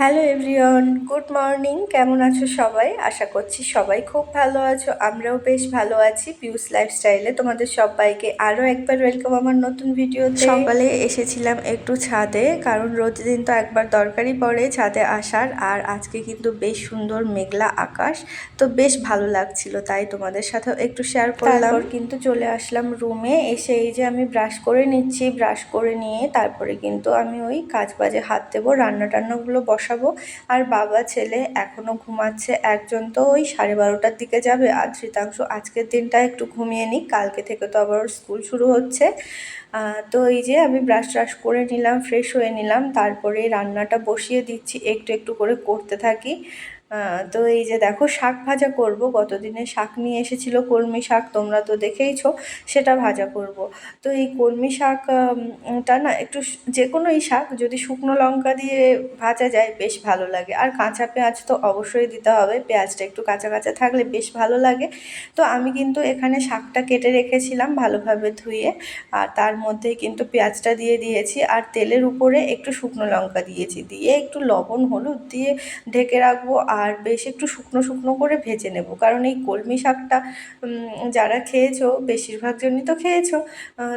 Hello everyone good morning. কেমন আছো সবাই? আশা করছি সবাই খুব ভালো আছো। আমরাও বেশ ভালো আছি পিউস লাইফস্টাইলে। তোমাদের সবাইকে আরও একবার ওয়েলকাম আমার নতুন ভিডিওতে। সকালে এসেছিলাম একটু ছাদে কারণ রোজ দিন তো একবার দরকারই পড়ে ছাদে আসার। আর আজকে কিন্তু বেশ সুন্দর মেঘলা আকাশ তো বেশ ভালো লাগছিল তাই তোমাদের সাথেও একটু শেয়ার করলাম। কিন্তু চলে আসলাম রুমে এসে এই যে আমি ব্রাশ করে নিচ্ছি ব্রাশ করে নিয়ে তারপরে কিন্তু আমি ওই কাজ বাজে হাত দেবো রান্না টান্নাগুলো বসাবো। আর বাবা ছেলে এখনও ঘুমাচ্ছে। একজন তো ওই সাড়ে বারোটার দিকে যাবে। আর শীতাংশু আজকের দিনটা একটু ঘুমিয়ে নিই কালকে থেকে তো আবার স্কুল শুরু হচ্ছে। তো এই যে আমি ব্রাশ ট্রাশ করে নিলাম, ফ্রেশ হয়ে নিলাম। তারপরে রান্নাটা বসিয়ে দিচ্ছি। একটু একটু করে করতে থাকি। তো এই যে দেখো শাক ভাজা করব, গতদিনে শাক নিয়ে এসেছিল কলমি শাক, তোমরা তো দেখেইছো, সেটা ভাজা করব। তো এই কলমি শাকটা না একটু যে কোনো এই শাক যদি শুকনো লঙ্কা দিয়ে ভাজা যায়, বেশ ভালো লাগে। আর কাঁচা পেঁয়াজ তো অবশ্যই দিতে হবে, পেঁয়াজটা একটু কাঁচা কাঁচা থাকলে বেশ ভালো লাগে। তো আমি কিন্তু এখানে শাকটা কেটে রেখেছিলাম ভালোভাবে ধুয়ে, আর তার মধ্যেই কিন্তু পেঁয়াজটা দিয়ে দিয়েছি, আর তেলের উপরে একটু শুকনো লঙ্কা দিয়েছি। দিয়ে একটু লবণ, হলুদ দিয়ে ঢেকে রাখব আর বেশ একটু শুকনো শুকনো করে ভেজে নেব। কারণ এই কলমি শাকটা যারা খেয়েছো বেশিরভাগ জনই তো খেয়েছো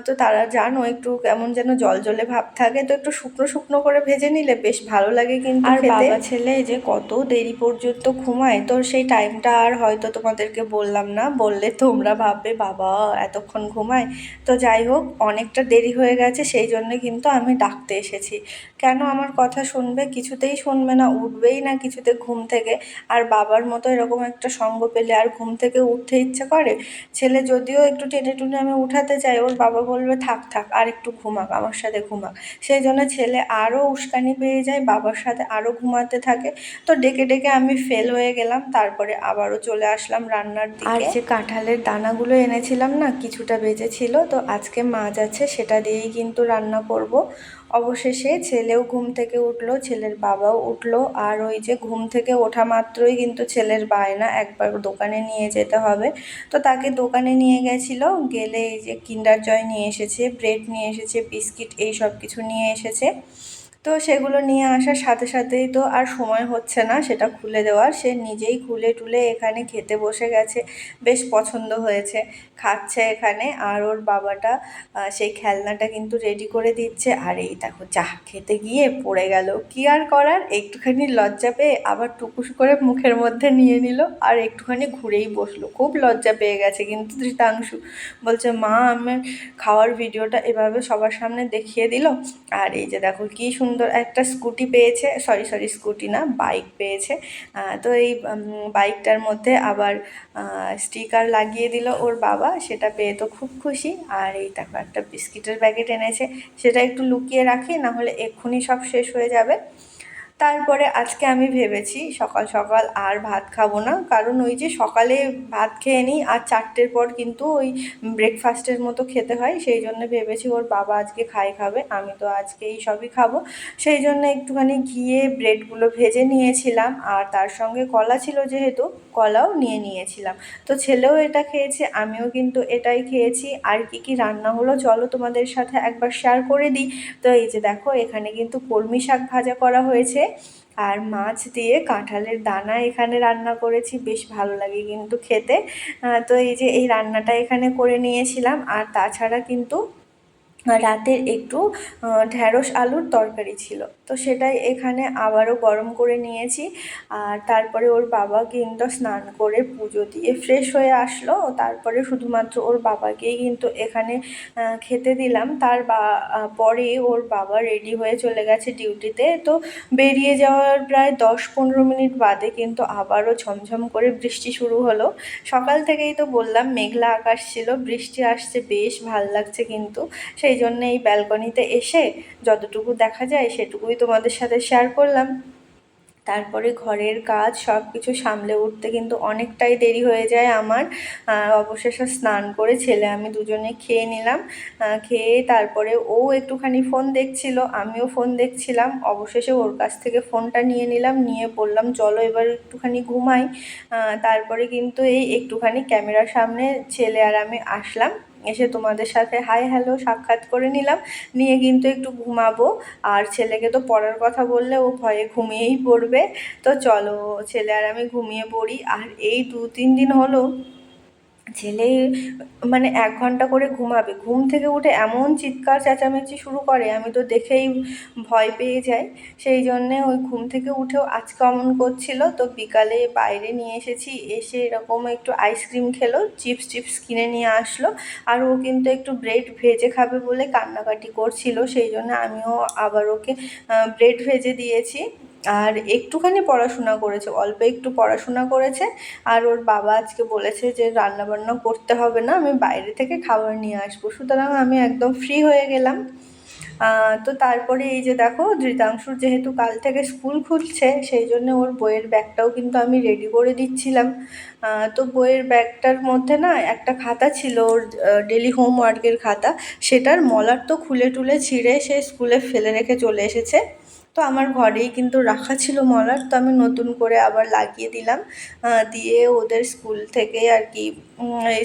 তো তারা জানো একটু কেমন যেন জল জলে ভাব থাকে তো একটু শুকনো শুকনো করে ভেজে নিলে বেশ ভালো লাগে কিন্তু আর বাবা ছেলে যে কত দেরি পর্যন্ত ঘুমায় তো সেই টাইমটা আর হয়তো তোমাদেরকে বললাম না বললে তোমরা ভাববে বাবা এতক্ষণ ঘুমায়। তো যাই হোক অনেকটা দেরি হয়ে গেছে সেই জন্য কিন্তু আমি ডাকতে এসেছি। কেন আমার কথা শুনবে? কিছুতেই শুনবে না উঠবেই না কিছুতে ঘুম থেকে আর বাবার মতো এরকম একটা সঙ্গ পেলে আর ঘুম থেকে উঠতে ইচ্ছে করে? ছেলে যদিও একটু টেনে টুনে আমি উঠাতে চাই, ওর বাবা বলবে, থাক থাক, আর একটু ঘুমাক, আমার সাথে ঘুমাক। সেই জন্য ছেলে আরও উস্কানি পেয়ে যায়, বাবার সাথে আরও ঘুমাতে থাকে। তো ডেকে ডেকে আমি ফেল হয়ে গেলাম, তারপরে আবারও চলে আসলাম রান্নার দিকে। আর যে কাঁঠালের দানাগুলো এনেছিলাম না, কিছুটা বেঁচেছিল, তো আজকে মাছ আছে, সেটা দিয়েই কিন্তু রান্না করব। অবশেষে ছেলেও ঘুম থেকে উঠল, ছেলের বাবাও উঠল। আর ওই যে ঘুম থেকে ওঠা মাত্রই কিন্তু ছেলের বায়না একবার দোকানে নিয়ে যেতে হবে। তো তাকে দোকানে নিয়ে গেছিল, গেলে এই যে কিন্ডার জয় নিয়ে এসেছে, ব্রেড নিয়ে এসেছে, বিস্কিট এই সব কিছু নিয়ে এসেছে। তো সেগুলো নিয়ে আসার সাথে সাথেই তো আর সময় হচ্ছে না সেটা খুলে দেওয়ার। সে নিজেই খুলে টুলে এখানে খেতে বসে গেছে, বেশ পছন্দ হয়েছে। খাচ্ছে এখানে আর ওর বাবাটা সেই খেলনাটা কিন্তু রেডি করে দিচ্ছে। আর এই দেখো চা খেতে গিয়ে পড়ে গেল। কি আর করার? একটুখানি লজ্জা পেয়ে আবার টুকুস করে মুখের মধ্যে নিয়ে নিল আর একটুখানি ঘুরেই বসল। খুব লজ্জা পেয়ে গেছে কিন্তু ধৃতাংশু বলছে, মা আমার খাওয়ার ভিডিওটা এভাবে সবার সামনে দেখিয়ে দিল? আর এই যে দেখো কি সুন্দর সুন্দর একটা স্কুটি পেয়েছে সরি সরি স্কুটি না বাইক পেয়েছে। তো এই বাইকটার মধ্যে আবার স্টিকার লাগিয়ে দিল ওর বাবা, সেটা পেয়ে তো খুব খুশি। আর এই দেখো, একটা বিস্কিটের প্যাকেট এনেছে সেটা একটু লুকিয়ে রাখি না হলে এক্ষুনি সব শেষ হয়ে যাবে। তারপরে আজকে আমি ভেবেছি সকাল সকাল আর ভাত খাব না। কারণ ওই যে সকালে ভাত খেয়ে নিই আর চারটের পর কিন্তু ওই ব্রেকফাস্টের মতো খেতে হয়। সেই জন্য ভেবেছি ওর বাবা আজকে খাই খাবে, আমি তো আজকে এই সবই খাব। সেই জন্য একটুখানি ঘিয়ে ব্রেডগুলো ভেজে নিয়েছিলাম আর তার সঙ্গে কলা ছিল যেহেতু, কলাও নিয়ে নিয়েছিলাম। তো ছেলেও এটা খেয়েছে, আমিও কিন্তু এটাই খেয়েছি। আর কি কি রান্না হলো চলো তোমাদের সাথে একবার শেয়ার করে দিই। তো এই যে দেখো, এখানে কিন্তু কলমি শাক ভাজা করা হয়েছে। আর মাছ দিয়ে কাঁঠালের দানা এখানে রান্না করেছি, বেশ ভালো লাগে কিন্তু খেতে। তো এই যে এই রান্নাটা এখানে করে নিয়েছিলাম। আর তাছাড়া কিন্তু রাতের একটু ঢ্যাঁড়স আলুর তরকারি ছিল। তো সেটাই এখানে আবারও গরম করে নিয়েছি। আর তারপরে ওর বাবা কিন্তু স্নান করে পুজো দিয়ে ফ্রেশ হয়ে আসলো। তারপরে শুধুমাত্র ওর বাবাকেই কিন্তু এখানে খেতে দিলাম। তার বা পরে ওর বাবা রেডি হয়ে চলে গেছে ডিউটিতে তো বেরিয়ে যাওয়ার প্রায় দশ পনেরো মিনিট বাদে কিন্তু আবারও ঝমঝম করে বৃষ্টি শুরু হলো। সকাল থেকেই তো বললাম, মেঘলা আকাশ ছিল, বৃষ্টি আসছে বেশ, ভালো লাগছে কিন্তু। সেই সেই জন্য এই ব্যালকনিতে এসে যতটুকু দেখা যায় সেটুকুই তোমাদের সাথে শেয়ার করলাম। তারপরে ঘরের কাজ সব কিছু সামলে উঠতে কিন্তু অনেকটাই দেরি হয়ে যায় আমার। অবশেষে স্নান করে ছেলে আমি দুজনে খেয়ে নিলাম। খেয়ে তারপরে ও একটুখানি ফোন দেখছিল, আমিও ফোন দেখছিলাম। অবশেষে ওর কাছ থেকে ফোনটা নিয়ে নিলাম, নিয়ে বললাম, চলো এবার একটুখানি ঘুমাই। তারপরে কিন্তু এই একটুখানি ক্যামেরার সামনে ছেলে আর আমি আসলাম। এসে তোমাদের সাথে হাই হ্যালো সাক্ষাৎ করে নিলাম। নিয়ে কিন্তু একটু ঘুমাবো। আর ছেলেকে তো পড়ার কথা বললে ও ভয়ে ঘুমিয়েই পড়বে। তো চলো ছেলে আর আমি ঘুমিয়ে পড়ি। আর এই দু তিন দিন হলো ছেলে মানে এক ঘণ্টা করে ঘুমাবে। ঘুম থেকে উঠে এমন চিৎকার চেঁচামেচি শুরু করে, আমি তো দেখেই ভয় পেয়ে যাই। সেই জন্যে ওই ঘুম থেকে উঠেও আজকে অমন করছিল। তো বিকালে বাইরে নিয়ে এসেছি, এসে এরকম একটু আইসক্রিম খেলো চিপস টিপস কিনে নিয়ে আসলো। আর ও কিন্তু একটু ব্রেড ভেজে খাবে বলে কান্নাকাটি করছিল। সেই জন্য আমিও আবার ওকে ব্রেড ভেজে দিয়েছি। আর একটুখানি পড়াশোনা করেছে, অল্প একটু পড়াশোনা করেছে। আর ওর বাবা আজকে বলেছে যে, রান্নাবান্না করতে হবে না, আমি বাইরে থেকে খাবার নিয়ে আসব। সুতরাং আমি একদম ফ্রি হয়ে গেলাম। তো তারপরে এই যে দেখো, ধৃতাংশুর যেহেতু কাল থেকে স্কুল খুলছে, সেই জন্য ওর বইয়ের ব্যাগটাও কিন্তু আমি রেডি করে দিচ্ছিলাম। তো বইয়ের ব্যাগটার মধ্যে না একটা খাতা ছিল, ওর ডেলি হোমওয়ার্কের খাতা। সেটার মলার তো খুলে টুলে ছিঁড়ে সে স্কুলে ফেলে রেখে চলে এসেছে। তো আমার ঘরেই কিন্তু রাখা ছিল মলার তো আমি নতুন করে আবার লাগিয়ে দিলাম। দিয়ে ওদের স্কুল থেকে আর কি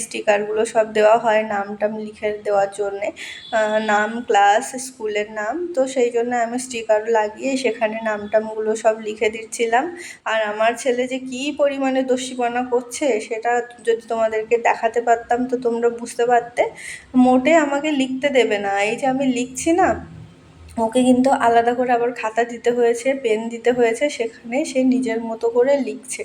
স্টিকারগুলো সব দেওয়া হয় নাম টাম লিখে দেওয়ার জন্যে। নাম, ক্লাস, স্কুলের নাম, তো সেই জন্য আমি স্টিকার লাগিয়ে সেখানে নাম টামগুলো সব লিখে দিচ্ছিলাম। আর আমার ছেলে যে কী পরিমাণে দস্যিপনা করছে, সেটা যদি তোমাদেরকে দেখাতে পারতাম তো তোমরা বুঝতে পারতে। মোটে আমাকে লিখতে দেবে না, এই যে আমি লিখছি না ওকে কিন্তু আলাদা করে আবার খাতা দিতে হয়েছে, পেন দিতে হয়েছে, সেখানে সে নিজের মতো করে লিখছে।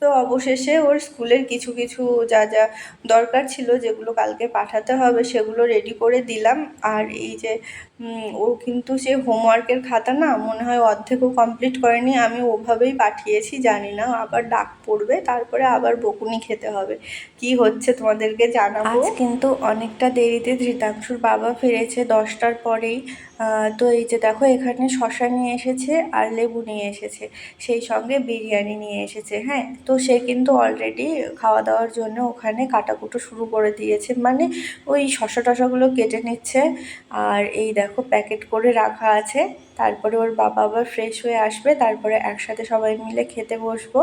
তো অবশেষে ওর স্কুলের কিছু কিছু যা যা দরকার ছিল যেগুলো কালকে পাঠাতে হবে সেগুলো রেডি করে দিলাম। আর এই যে ও কিন্তু সে হোমওয়ার্কের খাতা না মনে হয় অর্ধেকও কমপ্লিট করেনি, আমি ওভাবেই পাঠিয়েছি, জানি না, আবার ডাক পড়বে, তারপরে আবার বকুনি খেতে হবে। কি হচ্ছে তোমাদেরকে জানাব? কিন্তু অনেকটা দেরিতে ধৃতাংশুর বাবা ফিরেছে, দশটার পরেই। তো এই যে দেখো, এখানে শশা নিয়ে এসেছে আর লেবু নিয়ে এসেছে। সেই সঙ্গে বিরিয়ানি নিয়ে এসেছে হ্যাঁ? তো সে কিন্তু অলরেডি খাওয়া দাওয়ার জন্য ওখানে কাটাকুটো শুরু করে দিয়েছে। মানে ওই শশা টশাগুলো কেটে নিচ্ছে আর এই দেখো, প্যাকেট করে রাখা আছে। তারপরে ওর বাবা আবার ফ্রেশ হয়ে আসবে, তারপরে একসাথে সবাই মিলে খেতে বসবো।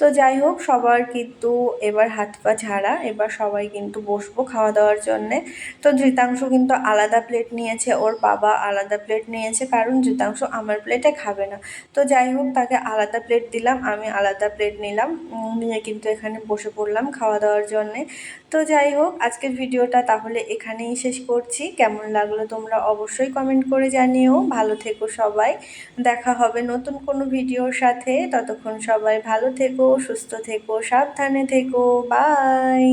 তো যাই হোক, সবার কিন্তু এবার হাত পা ঝাড়া, এবার সবাই কিন্তু বসবো খাওয়া দাওয়ার জন্যে। তো ধৃতাংশ কিন্তু আলাদা প্লেট নিয়েছে, ওর বাবা আলাদা প্লেট নিয়েছে, কারণ ধৃতাংশ আমার প্লেটে খাবে না। তো যাই হোক, তাকে আলাদা প্লেট দিলাম, আমি আলাদা প্লেট নিলাম। নিয়ে কিন্তু এখানে বসে পড়লাম খাওয়া দাওয়ার জন্যে। তো যাই হোক, আজকের ভিডিওটা তাহলে এখানেই শেষ করছি। কেমন লাগল তোমরা অবশ্যই কমেন্ট করে জানিও। ভালো থেকো সবাই। দেখা হবে নতুন কোনো ভিডিওর সাথে। ততক্ষণ সবাই ভালো থেকো, সুস্থ থেকো, সাবধানে থেকো। বাই